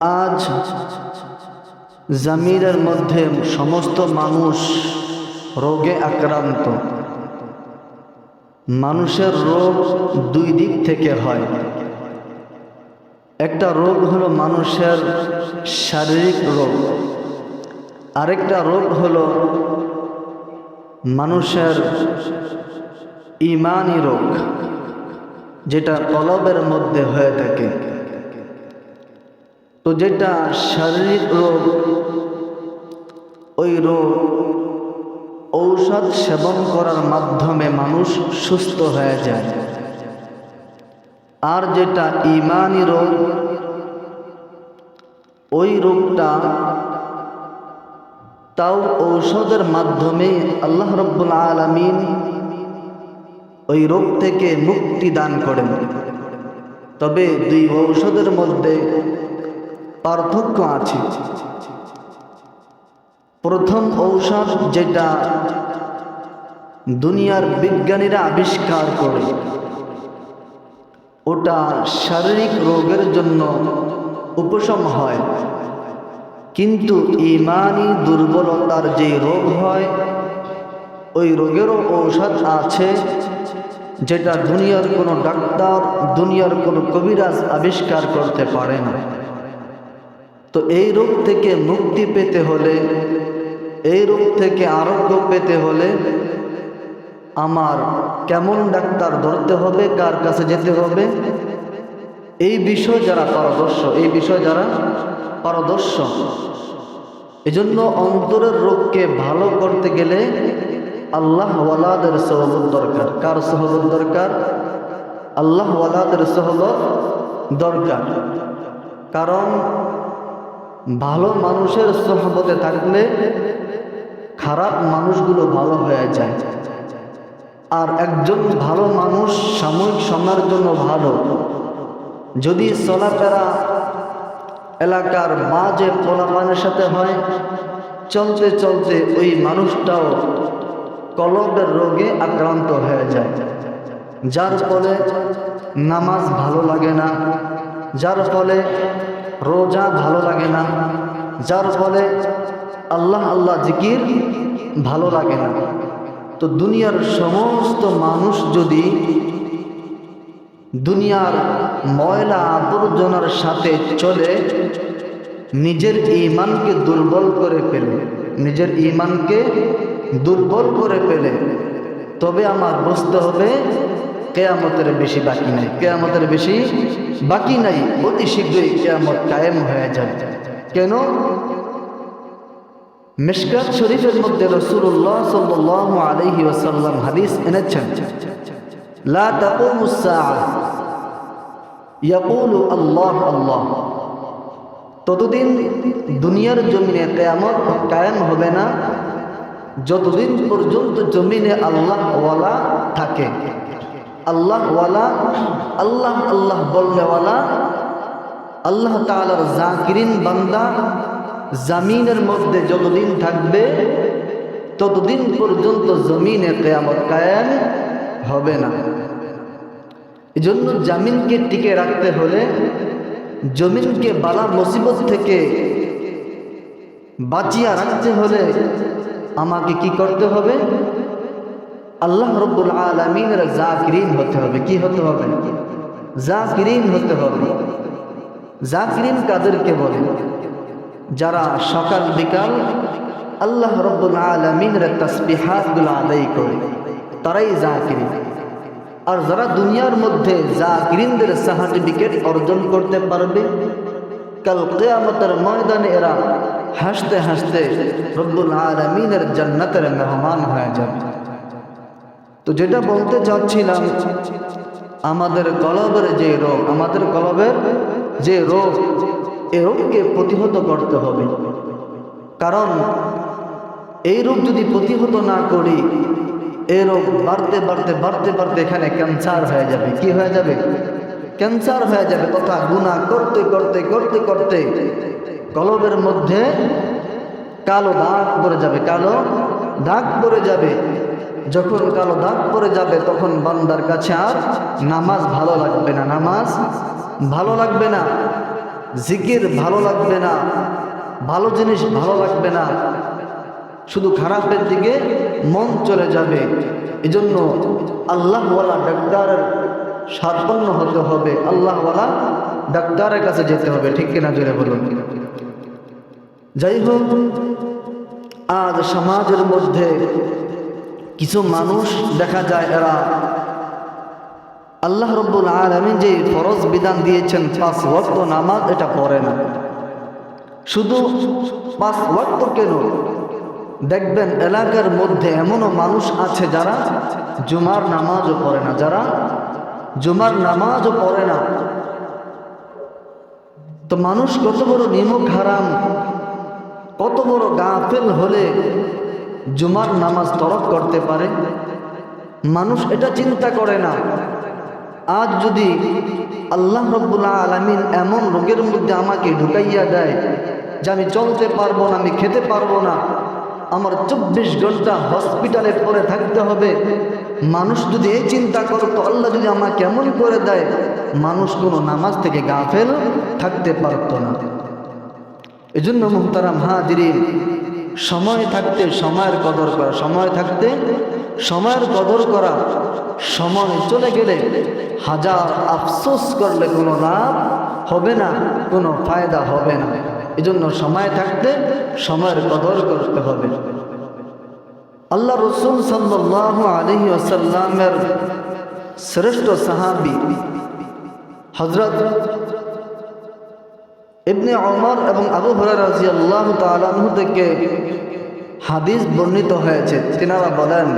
আজ জামিরের মধ্যে সমস্ত মানুষ রোগে আক্রান্ত। মানুষের রোগ দুই দিক থেকে হয়। একটা রোগ হলো মানুষের শারীরিক রোগ। আরেকটা রোগ হলো মানুষের ইমানি রোগ, যেটা কলবের মধ্যে হয়ে থাকে। তো যেটা শারীরিক রোগ, ওই রোগ ঔষধ সেবন করার মাধ্যমে মানুষ সুস্থ হয়ে যায়। আর যেটা ইমানি রোগ, ওই রোগটা তাও ঔষধের মাধ্যমে আল্লাহ রব্বুল আলমিন ওই রোগ থেকে মুক্তি দান করেন। তবে দুই ঔষধের মধ্যে পার্থক্য আছে। প্রথম ঔষধ যেটা দুনিয়ার বিজ্ঞানীরা আবিষ্কার করে, ওটা শারীরিক রোগের জন্য উপশম হয়। কিন্তু ইমানি দুর্বলতার যে রোগ হয়, ওই রোগেরও ঔষধ আছে যেটা দুনিয়ার কোনো ডাক্তার, দুনিয়ার কোনো কবিরাজ আবিষ্কার করতে পারে না। তো এই রোগ থেকে মুক্তি পেতে হলে, এই রোগ থেকে আরোগ্য পেতে হলে আমার কেমন ডাক্তার ধরতে হবে, কার কাছে যেতে হবে? এই বিষয় যারা পারদর্শ, এই বিষয় যারা পারদর্শ। এজন্য অন্তরের রোগকে ভালো করতে গেলে আল্লাহ ওয়ালাদের সহবত দরকার। কার সহবত দরকার? আল্লাহ ওয়ালাদের সহবত দরকার। কারণ ভালো মানুষের সহবতে থাকলে খারাপ মানুষগুলো ভালো হয়ে যায়। আর একজন ভালো মানুষ সাময়িক সময়ের জন্য ভালো। যদি চলাফেরা এলাকার মাঝে পোলাপানের সাথে হয়, চলতে চলতে ওই মানুষটাও কলবের রোগে আক্রান্ত হয়ে যায়। যার ফলে নামাজ ভালো লাগে না, যার ফলে রোজা ভালো লাগে না। যার ফলে আল্লাহ আল্লাহ জিকির ভালো লাগে না। তো দুনিয়ার সমস্ত মানুষ যদি দুনিয়ার ময়লা আবর্জনার সাথে চলে, নিজের ইমানকে দুর্বল করে ফেলে, নিজের ইমানকে দুর্বল করে ফেলে, তবে আমার বুঝতে হবে কেয়ামতের বেশি বাকি নাই। কেয়ামতের বেশি বাকি নাই। অতি শীঘ্রই কেয়ামত কায়েম হয়ে যাবে। কেন? মিশকাত শরীফের মধ্যে রসুল্লাহ সাল্লাহ আলহি ওসাল্লাম হাদিস এনেছেন, লা তাকুমু সাআহ ইয়াকুলু আল্লাহ আল্লাহ। ততদিন দুনিয়ার জমিনে কেয়ামত কায়েম হবে না, যতদিন পর্যন্ত জমিনে আল্লাহ ওয়ালা থাকে। আল্লাহ ওয়ালা, আল্লাহ আল্লাহ বললেওয়ালা আল্লাহ তালার জাকিরিন বান্দা জামিনের মধ্যে যতদিন থাকবে, ততদিন পর্যন্ত জমিনে কেয়ামত কায়েম হবে না। এজন্য জামিনকে টিকে রাখতে হলে জমিনকে বালা মুসিবত থেকে বাঁচিয়া রাখতে হলে আমাকে কি করতে হবে? আল্লাহ রব্বুল আলমিনের জাকিরিন হতে হবে কি হতে হবে জাকিরিন হতে হবে জাকিরিন কাদেরকে বলে যারা সকাল বিকাল আল্লাহ রব্বুল আলমিনের তসবিহাতগুলো আদায় করে তারাই জাকিরিন আর যারা দুনিয়ার মধ্যে জাকিরিনদের সার্টিফিকেট অর্জন করতে পারবে কাল কেয়ামতের ময়দানে এরা হাসতে হাসতে রব্বুল আলমিনের জান্নাতের মেহমান হয়ে যাবে তো যেটা বলতে চাচ্ছিলাম, আমাদের কলবের যে রোগ, আমাদের কলবের যে রোগ, এ রোগকে প্রতিহত করতে হবে। কারণ এই রোগ যদি প্রতিহত না করি এই রোগ বাড়তে বাড়তে বাড়তে বাড়তে এখানে ক্যান্সার হয়ে যাবে। কি হয়ে যাবে? ক্যান্সার হয়ে যাবে তথা গুণা করতে করতে করতে করতে কলবের মধ্যে কালো দাগ পড়ে যাবে, কালো দাগ পড়ে যাবে। যখন কালো দাগ পড়ে যাবে, তখন বান্দার কাছে আর নামাজ ভালো লাগবে না। নামাজ ভালো লাগবে না, জিকির ভালো লাগবে না, ভালো জিনিস ভালো লাগবে না। শুধু খারাপের দিকে মন চলে যাবে। এজন্য আল্লাহওয়ালা ডাক্তারের সার্পন্ন হতে হবে। আল্লাহওয়ালা ডাক্তারের কাছে যেতে হবে। ঠিক কিনা জোরে বলুন? যাই হোক, আজ সমাজের মধ্যে কিছু মানুষ দেখা যায় এরা আল্লাহ রব্বুল আলমী যে ফরজ বিধান দিয়েছেন, পাঁচ ওয়াক্ত নামাজ এটা পড়ে না। শুধু পাঁচ ওয়াক্ত কেন? দেখবেন এলাকার মধ্যে এমনও মানুষ আছে যারা জুমার নামাজও পড়ে না, যারা জুমার নামাজও পড়ে না। তো মানুষ কত বড় নিমক হারাম, কত বড় গাফেল হলে জুমার নামাজ তরক করতে পারে? মানুষ এটা চিন্তা করে না। আজ যদি আল্লাহ রব্বুল্লাহ আলমিন এমন রোগের মধ্যে আমাকে ঢুকাইয়া দেয় যে আমি চলতে পারব না, আমি খেতে পারব না, আমার চব্বিশ ঘণ্টা হসপিটালে পরে থাকতে হবে, মানুষ যদি এই চিন্তা করতো আল্লাহ যদি আমাকে এমন করে দেয়, মানুষ কোনো নামাজ থেকে গাফেল থাকতে পারতো না। এজন্য মুহতারাম হাজিরিন সময় থাকতে সময়ের কদর করা, সময় থাকতে সময়ের কদর করা, সময় চলে গেলে হাজার আফসোস করলে কোনো লাভ হবে না, কোনো ফায়দা হবে না। এজন্য সময় থাকতে সময়ের কদর করতে হবে। আল্লাহ রসুল সাল্লাহ আলহি আসাল্লামের শ্রেষ্ঠ সাহাবি হজরত ইবনে অমর এবং আবু হরার রাজি আল্লাহ তালাহ থেকে হাদিস বর্ণিত হয়েছে। তিনারা বলেন